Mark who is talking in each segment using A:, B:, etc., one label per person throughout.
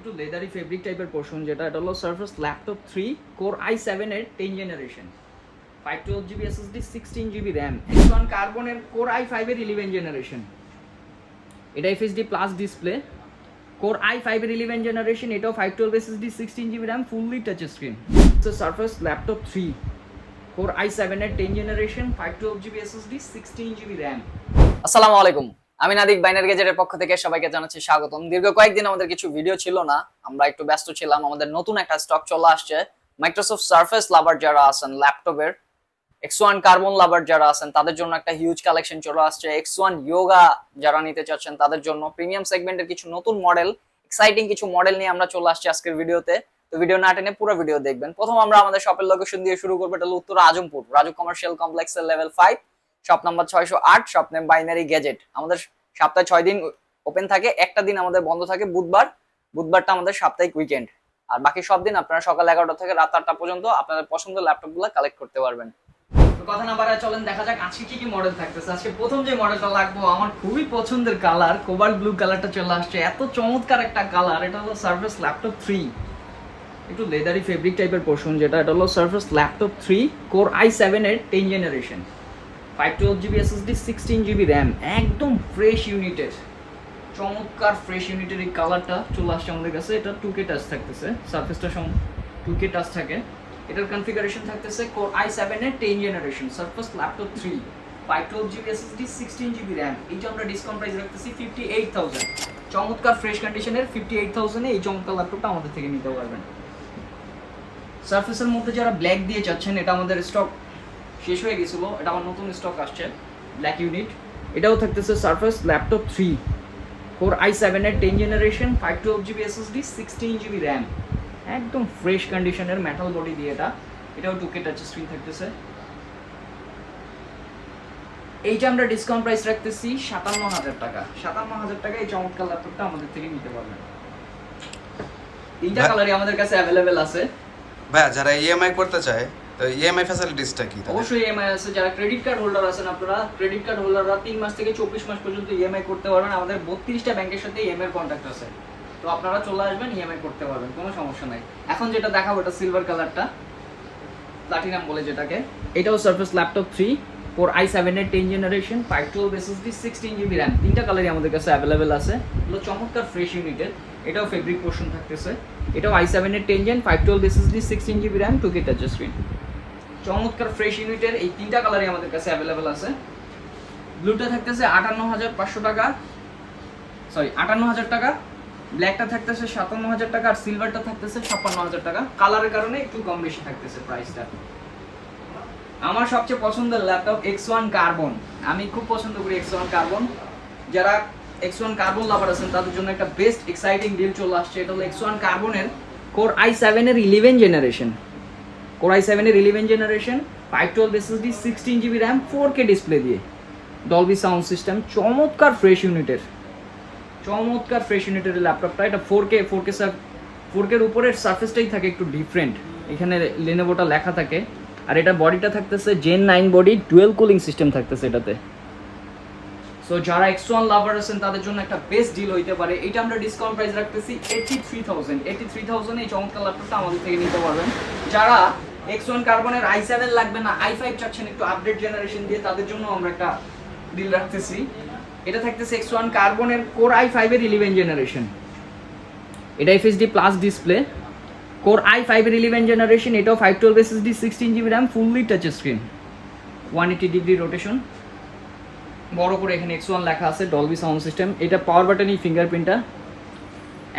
A: একটু লেদারি ফেব্রিক টাইপের পোর্শন যেটা, এটা হলো surface laptop three core i seven এর ten generation five twelve GB SSD sixteen GB RAM X one কার্বনের কোর আই ফাইভের ইলেভেন জেনারেশন এটা FSD plus display core i ফাইভের ইলেভেন জেনারেশন এটাও five twelve SSD sixteen GB RAM fully touch screen surface laptop three core i সেভেনের ten generation five twelve GB SSD sixteen GB RAM
B: আসসালামু আলাইকুম আমি নাদিক বাইনার গেজেটের পক্ষ থেকে সবাইকে জানাচ্ছি স্বাগতম। দীর্ঘ কয়েকদিন আমাদের কিছু ভিডিও ছিল না, আমরা একটু ব্যস্ত ছিলাম, আমাদের নতুন একটা স্টক চলে আসছে। মাইক্রোসফট সার্ফেস লাভার যারা আছেন ল্যাপটপের এক্স ওয়ান কার্বন লাভার যারা আছেন, তাদের জন্য একটা হিউজ কালেকশন চলে আসছে। এক্স ওয়ান ইয়োগা যারা নিতে চাচ্ছেন, তাদের জন্য প্রিমিয়াম সেগমেন্টের কিছু নতুন মডেল এক্সাইটিং কিছু মডেল নিয়ে আমরা চলে আসছি আজকের ভিডিওতে তো ভিডিও না টেনে পুরো ভিডিও দেখবেন। প্রথম আমরা আমাদের শপের লোকেশন দিয়ে শুরু করব, এটা উত্তর আজমপুর, রাজু কমার্শিয়াল কমপ্লেক্সের লেভেল ফাইভ শপ নাম্বার ছয়শো আট শপ নেম বাইনারি গ্যাজেট আমাদের সপ্তাহে ছয় দিন ওপেন থাকে, একটা দিন আমাদের বন্ধ থাকে বুধবার, বুধবারটা আমাদের সাপ্তাহিক উইকেন্ড আর বাকি সব দিন আপনারা সকাল এগারোটা থেকে রাত আটটা পর্যন্ত আপনাদের পছন্দের ল্যাপটপগুলো কালেক্ট করতে পারবেন।
A: কথা না বাড়ায় চলেন, দেখা যাক আজকে কি কি মডেল থাকতেছে। আজকে প্রথম যে মডেলটা লাগবো, আমার খুবই পছন্দের কালার কোবাল্ট ব্লু কালারটা চলে আসছে। এত চমৎকার একটা কালার এটা হলো সার্ফেস ল্যাপটপ থ্রি একটু লেদারি ফেব্রিক টাইপের পোর্শন যেটা, এটা হলো surface laptop three core i seven এর ten generation five twelve GB SSD sixteen GB RAM একদম ফ্রেশ ইউনিটের চমৎকার ফ্রেশ ইউনিটের এই কালারটা চলে আসছে আমাদের কাছে। এটা টু কে টাচ থাকতেছে। সার্ফেসটা সম টু কে টাচ থাকে। এটার কনফিগারেশন থাকতেছে কোর আই সেভেন এর ten generation surface laptop three five twelve GB SSD sixteen GB RAM এইটা আমরা ডিসকাউন্ট প্রাইস রাখতেছি ফিফটি এইট থাউজেন্ড চমৎকার ফ্রেশ কন্ডিশনের ফিফটি এইট থাউজেন্ডে এই চমৎকার ল্যাপটপটা আমাদের থেকে নিতে পারবেন। সার্ফেসের মধ্যে যারা ব্ল্যাক দিয়ে চাচ্ছেন, এটা আমাদের স্টক শেষ হয়ে গেছিল। এটা আমার নতুন স্টক আসছে ব্ল্যাক ইউনিট এটাও থাকতেছে surface laptop three four i সেভেনের ten generation five twelve GB SSD sixteen GB RAM একদম ফ্রেশ কন্ডিশনের মেটাল বডি দিয়ে এটা। এটাও টু কে টাচ স্ক্রিন থাকতেছে। এইটা আমরা ডিসকাউন্ট প্রাইস রাখতেছি সাতান্ন হাজার টাকা। সাতান্ন হাজার টাকা এই চমৎকার ল্যাপটপটা আমাদের থেকে নিতে পারবেন। তিনটা কালারই আমাদের কাছে অ্যাভেলেবেল আছে।
C: ভাইয়া যারা ইএমআই করতে চায় ইএমআই ফ্যাসিলিটিসটা কি তাদের?
A: অবশ্যই ইএমআই আছে। যারা ক্রেডিট কার্ড হোল্ডার আছেন আপনারা ক্রেডিট কার্ড হোল্ডাররা তিন মাস থেকে চব্বিশ মাস পর্যন্ত ইএমআই করতে পারবেন। আমাদের বত্রিশটা ব্যাংকের সাথে ইএমআই কন্ট্যাক্ট আছে। তো আপনারা চলে আসবেন ইএমআই করতে পারবেন, কোনো সমস্যা নাই। এখন যেটা দেখাবো, এটা সিলভার কালারটা প্লাটিনাম বলে যেটাকে। এটাও surface laptop three four i সেভেনের ten generation five twelve SSD sixteen GB RAM তিনটা কালারই আমাদের কাছে অ্যাভেলেবেল আছে। এগুলো চমৎকার ফ্রেশ ইউনিটের এটাও ফেব্রিক পোর্শন থাকতেছে। এটাও আই সেভেন এর ten gen five twelve SSD sixteen GB RAM two K touch screen চমৎকার ফ্রেশ ইউনিটের এই তিনটা কালারই আমাদের কাছে অ্যাভেলেবেল আছে। ব্লুটা থাকতেছে আটান্ন হাজার পাঁচশো টাকা। সরি আটান্ন হাজার টাকা। ব্ল্যাকটা থাকতেছে সাতান্ন হাজার টাকা আর সিলভারটা থাকতেছে ছাপ্পান্ন হাজার টাকা। কালারের কারণে একটু কম বেশি থাকতেছে প্রাইসটা আমার সবচেয়ে পছন্দের ল্যাপটপ এক্স ওয়ান কার্বন আমি খুব পছন্দ করি এক্স ওয়ান কার্বন যারা এক্স ওয়ান কার্বন লাভার আছেন, তাদের জন্য একটা বেস্ট এক্সাইটিং ডিল চলে আসছে। এটা হলো এক্স ওয়ান কার্বনের কোর আই সেভেনের ইলেভেন জেনারেশন কোর আই সেভেনের eleven generation five twelve SSD sixteen GB RAM four K display দিয়ে। ডলবি সাউন্ড সিস্টেম চমৎকার ফ্রেশ ইউনিটের চমৎকার ফ্রেশ ইউনিটের ল্যাপটপটা এটা four K four K four কের উপরের সার্ফেসটাই থাকে একটু ডিফারেন্ট এখানে লেনেভোটা লেখা থাকে। আর এটা বডিটা থাকতেছে gen nine body dual cooling system থাকতেছে এটাতে। সো যারা এক্স ওয়ান লাভার আছেন, তাদের জন্য একটা বেস্ট ডিল হইতে পারে। এটা আমরা ডিসকাউন্ট প্রাইস রাখতেছি eighty three thousand eighty three thousand এই চমৎকার ল্যাপটপটা আমাদের থেকে নিতে পারবেন। যারা এক্স ওয়ান কার্বনের আই সেভেন লাগবে না আই ফাইভ চাচ্ছেন একটু আপডেট জেনারেশন দিয়ে, তাদের জন্য আমরা একটা ডিল রাখতেছি। এটা থাকতেছে এক্স ওয়ান কার্বনের কোর আই ফাইভের ইলেভেন জেনারেশন এটা FSD plus display core i ফাইভের ইলেভেন জেনারেশন এটাও five twelve SSD sixteen GB RAM fully touch screen one eighty degree rotation বড় করে এখানে এক্স ওয়ান লেখা আছে ডলবি সাউন্ড সিস্টেম এটা পাওয়ার বাটনই ফিঙ্গারপ্রিন্টটা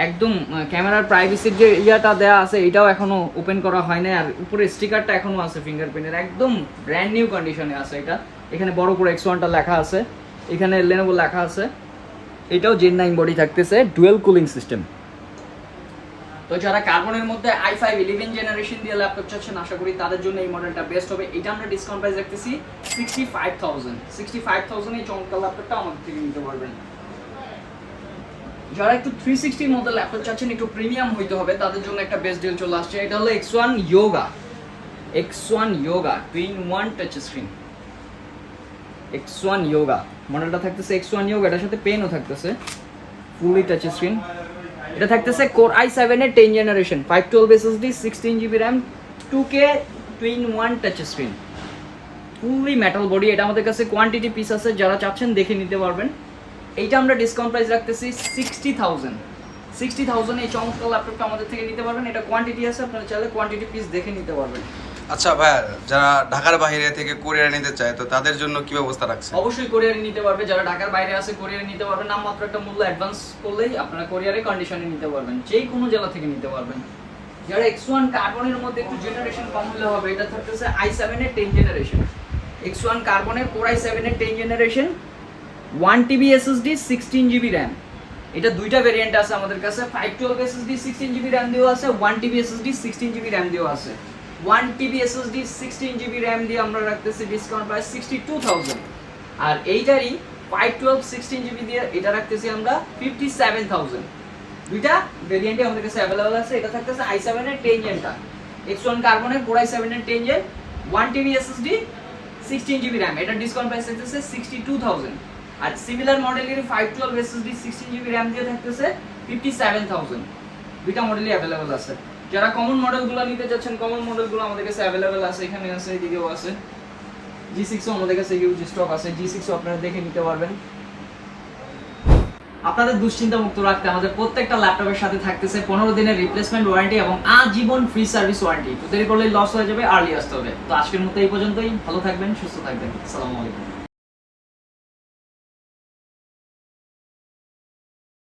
A: একদম ক্যামেরার প্রাইভেসির যে ইয়াটা দেওয়া আছে, এটাও এখনও ওপেন করা হয় না আর উপরে স্টিকারটা এখনও আছে ফিঙ্গারপ্রিন্টের একদম ব্র্যান্ড নিউ কন্ডিশনে আছে এটা। এখানে বড় করে এক্স ওয়ানটা লেখা আছে। এখানে লেনোভো লেখা আছে। এটাও জেন নাইন বডি থাকতেছে ডুয়েল কুলিং সিস্টেম তো যারা কার্বনের মধ্যে আই ফাইভ ইলেভেন জেনারেশন দিয়ে ল্যাপটপ চাচ্ছেন, আশা করি তাদের জন্য এই মডেলটা বেস্ট হবে। এটা আমরা ডিসকাউন্ট প্রাইস রাখতেছি sixty five thousand sixty five thousand এই চমৎকার ল্যাপটপটা আমাদের থেকে নিতে পারবেন। যারা একটু থ্রি সিক্সটির মধ্যে ল্যাপটপ চাচ্ছেন একটু প্রিমিয়াম হইতে হবে, তাদের জন্য একটা বেস্ট ডিল চলে আসছে। এটা হলো X one yoga X one yoga twin one touch screen X one yoga মডেলটা থাকতেছে এক্স ওয়ান ইয়োগা এটার সাথে পেনও থাকতেছে। ফুলি টাচ স্ক্রিন এটা থাকতেছে কোর আই সেভেনের ten generation five twelve SSD sixteen GB RAM two K twin one touch screen fully metal body এটা আমাদের কাছে কোয়ান্টিটি পিস আছে, যারা চাচ্ছেন দেখে নিতে পারবেন। এইটা আমরা ডিসকাউন্ট প্রাইস রাখতেছি সিক্সটি থাউজেন্ড সিক্সটি থাউজেন্ড এই চমৎকার ল্যাপটপটা আমাদের থেকে নিতে পারবেন। এটা কোয়ান্টিটি আছে আপনারা চাইলে কোয়ান্টিটি পিস দেখে নিতে পারবেন।
C: আচ্ছা ভাইয়া যারা ঢাকার বাইরে থেকে কোরিয়ার নিতে চায় তো তাদের জন্য কি ব্যবস্থা রাখছে
A: অবশ্যই কোরিয়ারে নিতে পারবে। যারা ঢাকার বাইরে আছে কোরিয়ারে নিতে পারবেন নামমাত্র একটা মূল্য অ্যাডভান্স করলেই আপনারা কোরিয়ারে কন্ডিশনে নিতে পারবেন। যে কোনো জেলা থেকে নিতে পারবেন। যারা এক্স ওয়ান কার্বনের মধ্যে একটু জেনারেশন কম হলে হবে এটা থাকতেছে আই সেভেনের টেন জেনারেশন এক্স ওয়ান কার্বনের কোর আই সেভেনের ten generation one TB SSD sixteen GB RAM এটা দুইটা ভেরিয়েন্ট আছে আমাদের কাছে। Five twelve SSD sixteen GB RAM দিয়েও আছে। One TB SSD sixteen GB RAM দিয়েও আছে। One TB SSD sixteen GB RAM দিয়ে আমরা রাখতেছি discount price sixty two thousand আর এইটারই ফাইভ টুয়েলভ সিক্সটিন জিবি দিয়ে এটা রাখতেছি আমরা ফিফটি সেভেন থাউজেন্ড দুইটা ভেরিয়েন্টই আমাদের কাছে অ্যাভেলেবল আছে। এটা থাকতেছে আই সেভেনের টেন জেনটা এক্স ওয়ান কার্বনের ফোর আই সেভেনের ten gen one TB SSD sixteen GB RAM এটা ডিসকাউন্ট প্রাইস থাকতেছে সিক্সটি টু থাউজেন্ড আর সিমিলার মডেলের five twelve SSD sixteen GB RAM দিয়ে থাকতেছে ফিফটি সেভেন থাউজেন্ড দুইটা মডেলই অ্যাভেলেবল আছে। যারা কমন মডেলগুলো নিতে চাচ্ছেন কমন মডেলগুলো আমাদের কাছে অ্যাভেলেবল আছে, এখানে আছে, এদিকেও আছে। জি সিক্সও আমাদের কাছে হিউজ স্টক আছে। জি সিক্সও আপনারা দেখে নিতে পারবেন। আপনাদের দুশ্চিন্তা মুক্ত রাখতে আমাদের প্রত্যেকটা ল্যাপটপের সাথে থাকতেছে পনেরো দিনের রিপ্লেসমেন্ট ওয়ারেন্টি এবং আজীবন ফ্রি সার্ভিস ওয়ারেন্টি তো দেরি করলে লস হয়ে যাবে আর্লি আসতে হবে। তো আজকের মতো এই পর্যন্তই। ভালো থাকবেন, সুস্থ থাকবেন। আসসালামু আলাইকুম।